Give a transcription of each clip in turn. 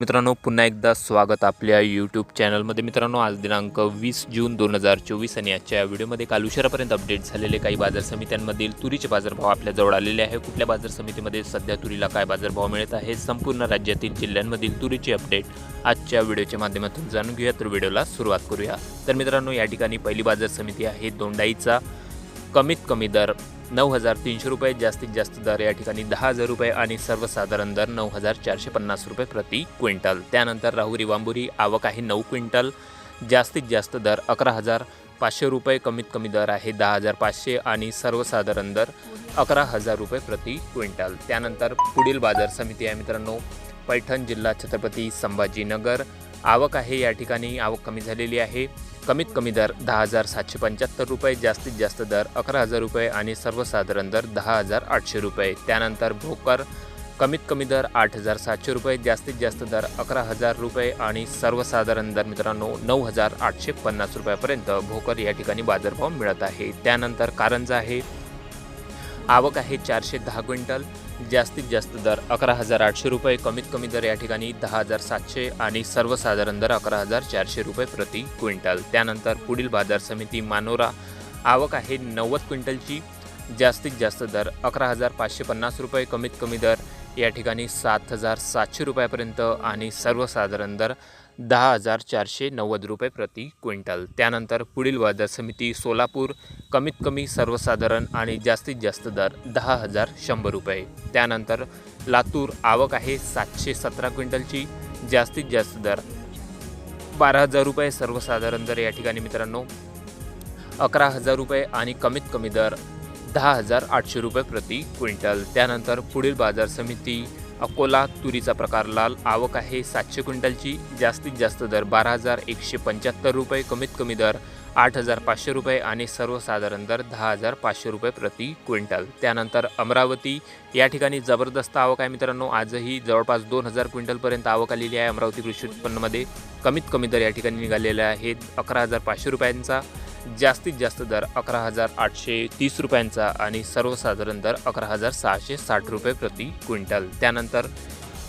मित्रांनो पुन्हा एकदा स्वागत आपल्या यूट्यूब चॅनलमध्ये मित्रांनो आज दिनांक वीस जून दोन हजार चोवीस आणि आजच्या व्हिडिओमध्ये काल उशिरापर्यंत अपडेट झालेले काही बाजार समित्यांमधील तुरीचे बाजारभाव आपल्याजवळ आलेले आहे कुठल्या बाजार समितीमध्ये सध्या तुरीला काय बाजारभाव मिळत आहे संपूर्ण राज्यातील जिल्ह्यांमधील तुरीचे अपडेट आजच्या व्हिडिओच्या माध्यमातून जाणून घेऊया. तर व्हिडिओला सुरुवात करूया. तर मित्रांनो या ठिकाणी पहिली बाजार समिती आहे दोंडाईचा कमीत कमी दर नऊ हजार तीनशे रुपये जास्तीत जास्त दर या ठिकाणी दहा हजार रुपये आणि सर्वसाधारण दर नऊ हजार चारशे पन्नास रुपये प्रति क्विंटल. त्यानंतर राहुरी वांबुरी आवक आहे नऊ क्विंटल. जास्तीत जास्त दर अकरा हजार पाचशे रुपये कमीत कमी दर आहे दहा हजार पाचशे आणि सर्वसाधारण दर अकरा हजार रुपये प्रति क्विंटल. त्यानंतर पुढील बाजार समिती आहे मित्रांनो पैठण जिल्हा छत्रपती संभाजीनगर. आवक आहे या ठिकाणी आवक कमी झालेली आहे. कमीत कमी दर दहा हजार सातशे पंच्याहत्तर रुपये जास्तीत जास्त दर अकरा हजार रुपये आणि सर्वसाधारण दर दहा हजार आठशे रुपये. त्यानंतर भोकर कमीत कमी दर आठ हजार सातशे रुपये जास्तीत जास्त दर अकरा हजार रुपये आणि सर्वसाधारण दर मित्रांनो नऊ हजार आठशे पन्नास रुपयापर्यंत भोकर या ठिकाणी बाजारभाव मिळत आहे. त्यानंतर कारंजा आहे आवक आहे चारशे दहा क्विंटल. जास्तीत जास्त दर अकरा हजार आठशे रुपये. कमीत कमी दर या ठिकाणी दहा हजार सातशे आणि सर्वसाधारण दर अकरा हजार चारशे रुपये प्रति क्विंटल. त्यानंतर पुढील बाजार समिती मानोरा. आवक आहे नव्वद क्विंटलची. जास्तीत जास्त दर अकरा हजार पाचशे पन्नास रुपये. कमीत कमी दर या ठिकाणी सात हजार सातशे रुपयापर्यंत आणि सर्वसाधारण दर दहा हजार चारशे नव्वद रुपये प्रति क्विंटल. त्यानंतर पुढील बाजार समिती सोलापूर कमीत कमी सर्वसाधारण आणि जास्तीत जास्त दर दहा हजार शंभर रुपये. त्यानंतर लातूर आवक आहे सातशे सतरा क्विंटलची जास्तीत जास्त दर बारा हजार रुपये सर्वसाधारण दर या ठिकाणी मित्रांनो. अकरा हजार रुपये आणि कमीत कमी दर दहा हजार आठशे रुपये प्रति क्विंटल. त्यानंतर पुढील बाजार समिती अकोला तुरीचा प्रकार लाल आवक आहे सातशे क्विंटलची जास्तीत जास्त दर बारा हजार एकशे पंच्याहत्तर रुपये कमीत कमी दर आठ हजार पाचशे रुपये आणि सर्वसाधारण दर दहा हजार पाचशे रुपये प्रति क्विंटल. त्यानंतर अमरावती या ठिकाणी जबरदस्त आवक आहे मित्रांनो. आजही जवळपास दोन हजार क्विंटलपर्यंत आवक आलेली आहे अमरावती कृषी उत्पन्नमध्ये. कमीत कमी दर या ठिकाणी निघालेले आहे अकरा हजार पाचशे रुपयांचा. जास्तीत जास्त दर अकरा हजार आठशे तीस रुपयांचा आणि सर्वसाधारण दर अकरा हजार सहाशे साठ रुपये प्रति क्विंटल. त्यानंतर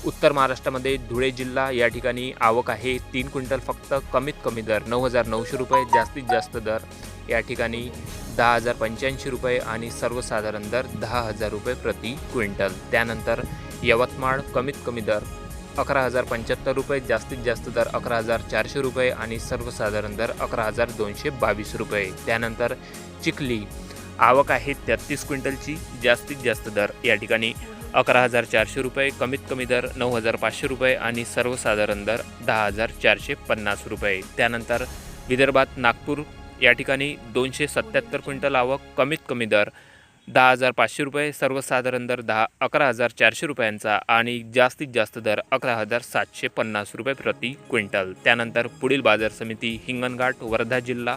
उत्तर महाराष्ट्रामध्ये धुळे जिल्हा या ठिकाणी आवक आहे. तीन क्विंटल फक्त कमीत कमी दर नऊ हजार नऊशे रुपये जास्तीत जास्त दर या ठिकाणी दहा हजार पंच्याऐंशी रुपये आणि सर्वसाधारण दर दहा हजार रुपये प्रति क्विंटल. त्यानंतर यवतमाळ कमीत कमी दर अकरा हजार पंच्याहत्तर रुपये जास्तीत जास्त दर अकरा हजार चारशे रुपये आणि सर्वसाधारण दर अकरा हजार दोनशे बावीस रुपये. त्यानंतर चिखली. आवक आहे तेहतीस क्विंटलची जास्तीत जास्त दर या ठिकाणी अकरा हजार चारशे रुपये कमीत कमी दर नऊ हजार पाचशे रुपये आणि सर्वसाधारण दर दहा हजार चारशे पन्नास रुपये. त्यानंतर विदर्भात नागपूर या ठिकाणी दोनशे सत्याहत्तर क्विंटल आवक कमीत कमी दर दहा हजार पाचशे रुपये सर्वसाधारण दर दहा अकरा हजार चारशे रुपयांचा आणि जास्तीत जास्त दर अकरा हजार सातशे पन्नास रुपये प्रति क्विंटल. त्यानंतर पुढील बाजार समिती हिंगणघाट वर्धा जिल्हा.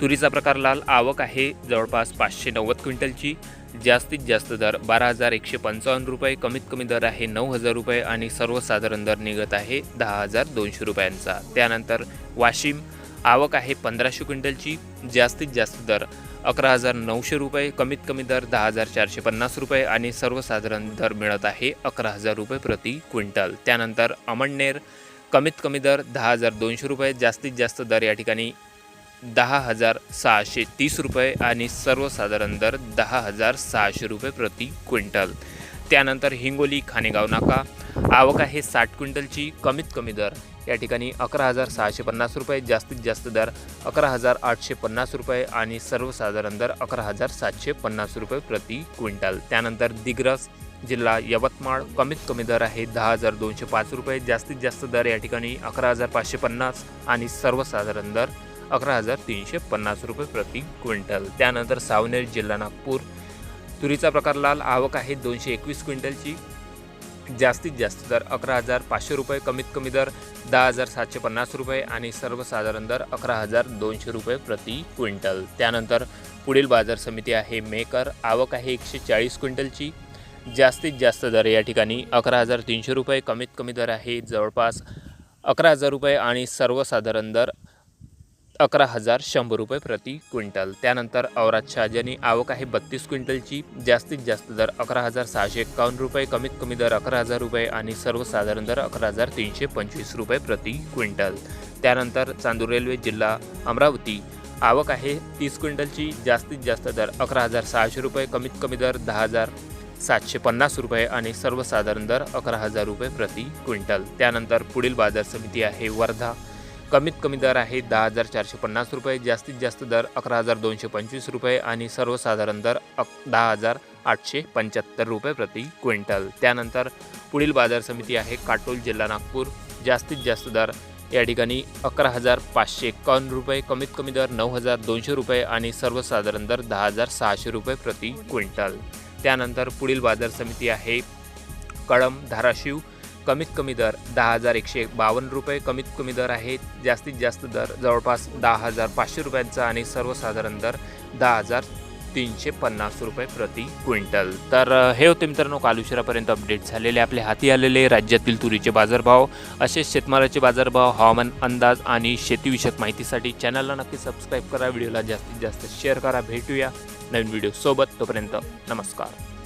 तुरीचा प्रकार लाल आवक आहे जवळपास पाचशे नव्वद क्विंटलची. जास्तीत जास्त दर बारा हजार एकशे पंचावन्न रुपये कमीत कमी दर आहे नऊ हजार रुपये आणि सर्वसाधारण दर निघत आहे दहा हजार दोनशे रुपयांचा. त्यानंतर वाशिम आवक आहे पंधराशे क्विंटलची. जास्तीत जास्त दर अकरा हजार नऊशे रुपये कमीत कमी दर दहा हजार चारशे पन्नास रुपये आणि सर्वसाधारण दर मिळत आहे अकरा हजार रुपये प्रति क्विंटल. त्यानंतर अमळनेर कमीत कमी दर दहा हजार दोनशे रुपये जास्तीत जास्त दर या ठिकाणी दहा हजार सहाशे तीस रुपये आणि सर्वसाधारण दर दहा हजार सहाशे रुपये प्रति क्विंटल. त्यानंतर हिंगोली खानेगाव नाका. आवक आहे साठ क्विंटलची कमीत कमी दर या ठिकाणी अकरा हजार सहाशे पन्नास रुपये जास्तीत जास्त दर अकरा हजार आठशे पन्नास रुपये आणि सर्वसाधारण दर अकरा हजार सातशे पन्नास रुपये प्रति क्विंटल. त्यानंतर दिग्रस जिल्हा यवतमाळ कमीत कमी दर आहे दहा हजार दोनशे पाच रुपये जास्तीत जास्त दर या ठिकाणी अकरा हजार पाचशे पन्नास आणि सर्वसाधारण दर अकरा हजार तीनशे पन्नास रुपये प्रति क्विंटल. त्यानंतर सावनेर जिल्हा नागपूर. तुरीचा प्रकार लाल आवक आहे दोनशे एकवीस क्विंटलची. जास्तीत जास्त दर अकरा हजार पाचशे रुपये कमीत कमी दर दहा हजार सातशे पन्नास रुपये आणि सर्वसाधारण दर अकरा हजार दोनशे रुपये प्रति क्विंटल. त्यानंतर पुढील बाजार समिती आहे मेकर. आवक आहे एकशे चाळीस क्विंटलची. जास्तीत जास्त दर या ठिकाणी अकरा हजार तीनशे रुपये कमीत कमी दर आहे जवळपास अकरा हजार रुपये आणि सर्वसाधारण दर अकरा हजार शंभर रुपये प्रति क्विंटल. त्यानंतर औरात शहाजनी आवक आहे बत्तीस क्विंटलची. जास्तीत जास्त दर अकरा हजार सहाशे एक्कावन्न रुपये कमीत कमी दर अकरा हजार रुपये आणि सर्वसाधारण दर अकरा हजार तीनशे पंचवीस रुपये प्रति क्विंटल. त्यानंतर चांदूर रेल्वे जिल्हा अमरावती. आवक आहे तीस क्विंटलची. जास्तीत जास्त दर अकरा हजार सहाशे रुपये कमीत कमी दर दहा हजार सातशे पन्नास रुपये आणि सर्वसाधारण दर अकरा हजार रुपये प्रति क्विंटल. त्यानंतर पुढील बाजार समिती आहे वर्धा. कमीत कमी दर आहे दहा हजार चारशे पन्नास रुपये जास्तीत जास्त दर अकरा हजार दोनशे पंचवीस रुपये आणि सर्वसाधारण दर अक दहा हजार आठशे पंच्याहत्तर रुपये प्रति क्विंटल. त्यानंतर पुढील बाजार समिती आहे काटोल जिल्हा नागपूर. जास्तीत जास्त दर या ठिकाणी अकरा हजार पाचशे एक्कावन्न रुपये कमीत कमी दर नऊ हजार दोनशे रुपये आणि सर्वसाधारण दर दहा हजार सहाशे रुपये प्रति क्विंटल. त्यानंतर पुढील बाजार समिती आहे कळम धाराशिव. कमीत कमी दर दहा हजार एकशे बावन्न रुपये कमीत कमी दर आहे. जास्तीत जास्त दर जवळपास दहा हजार पाचशे रुपयांचा आणि सर्वसाधारण दर दहा हजार तीनशे पन्नास रुपये प्रति क्विंटल. तर हे होते मित्रांनो काल उशिरापर्यंत अपडेट झालेले. आपले हाती आलेले राज्यातील तुरीचे बाजारभाव असेच शेतमालाचे बाजारभाव हवामान अंदाज आणि शेतीविषयक माहितीसाठी चॅनलला नक्की सबस्क्राईब करा. व्हिडिओला जास्तीत जास्त शेअर करा. भेटूया नवीन व्हिडिओसोबत तोपर्यंत नमस्कार.